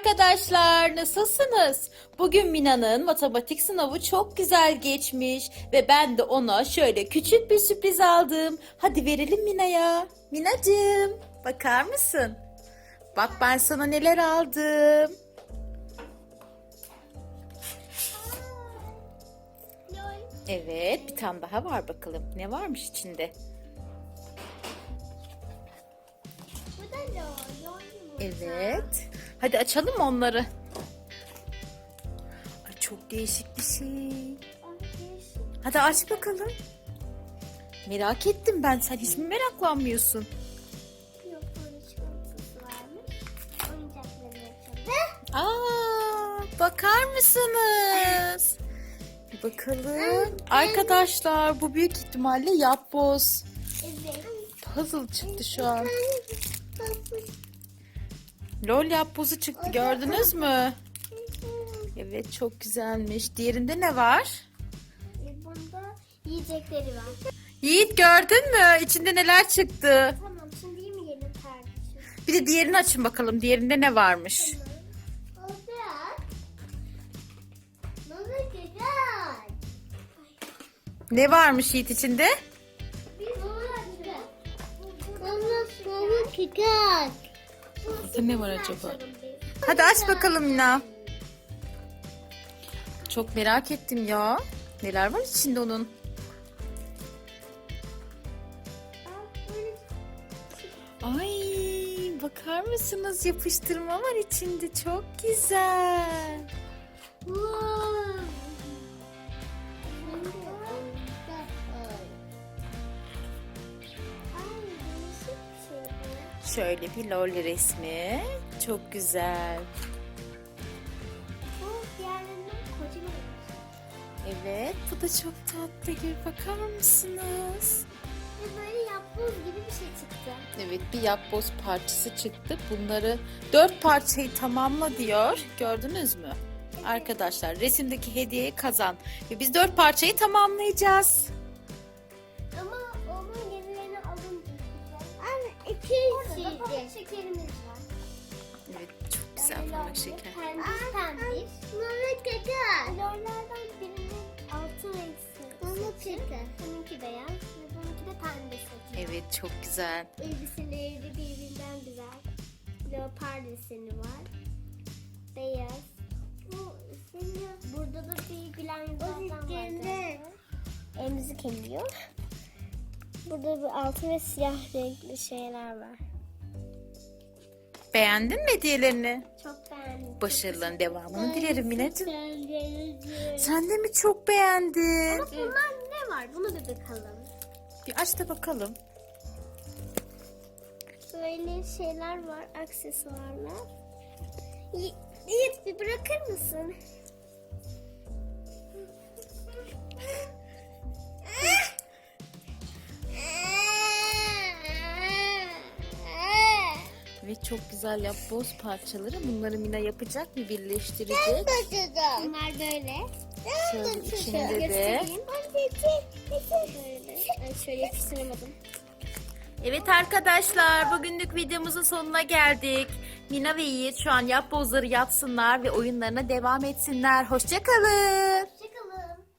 arkadaşlar, nasılsınız? Bugün Mina'nın matematik sınavı çok güzel geçmiş ve ben de ona şöyle küçük bir sürpriz aldım. Hadi verelim Mina'ya. Minacığım, bakar mısın? Bak ben sana neler aldım. Evet, bir tane daha var bakalım. Ne varmış içinde? Evet. Hadi açalım onları. Ay çok değişik bir şey. Hadi aç bakalım. Merak ettim ben. Sen hiç mi meraklanmıyorsun? Yok. Aa, bakar mısınız? Bir bakalım. Arkadaşlar bu büyük ihtimalle yapboz. Evet. Puzzle çıktı şu an. Lol yapbozu çıktı gördünüz mü? Evet çok güzelmiş. Diğerinde ne var? E, Bunda yiyecekleri var. Yiğit gördün mü? İçinde neler çıktı? Tamam şimdi yemeyelim kardeşim. Bir de diğerini açın bakalım. Diğerinde ne varmış? Olacak. Ne varmış Yiğit içinde? Açacağız. Baba, baba kıkak. Burada ne var acaba? Hadi aç bakalım Mina. Çok merak ettim ya. Neler var içinde onun? Ay bakar mısınız? Yapıştırma var içinde. Çok güzel. Şöyle bir lol resmi. Çok güzel. Evet bu da çok tatlı. Bir bakar mısınız? Böyle yapboz gibi bir şey çıktı. Evet bir yapboz parçası çıktı. Bunları dört parçayı tamamla diyor. Gördünüz mü? Arkadaşlar resimdeki hediyeyi kazan. Ve biz dört parçayı tamamlayacağız. Şekerimiz var. Evet çok güzel pamuk şeker. Pembiş pembiş. Mama kaka. Lollardan birinin altın renkli. Mama kaka. Bununki beyaz ve bununki de pembe saçı. Evet çok güzel. Elbiseleri de birbirinden güzel. Leopar deseni var. Beyaz. Bu senin Burada da bir gülen yüzlerden var. Emzik emiyor. Burada bir altın ve siyah renkli şeyler var. Beğendin mi hediyelerini? Çok beğendim. Başarıların devamını dilerim Mineciğim. Sen de mi çok beğendin? Bunlar ne var? Bunu bir bakalım. Bir aç da bakalım. Böyle şeyler var, aksesuarlar. Yiğit bir bırakır mısın? Çok güzel yapboz parçaları. Bunları Mina yapacak mı? Birleştirecek. Bunlar böyle. Şöyle içinde de. Göstereyim. Böyle. Ay, şöyle yapıştıramadım. Evet arkadaşlar bugünlük videomuzun sonuna geldik. Mina ve Yiğit şu an yapbozları yapsınlar ve oyunlarına devam etsinler. Hoşçakalın.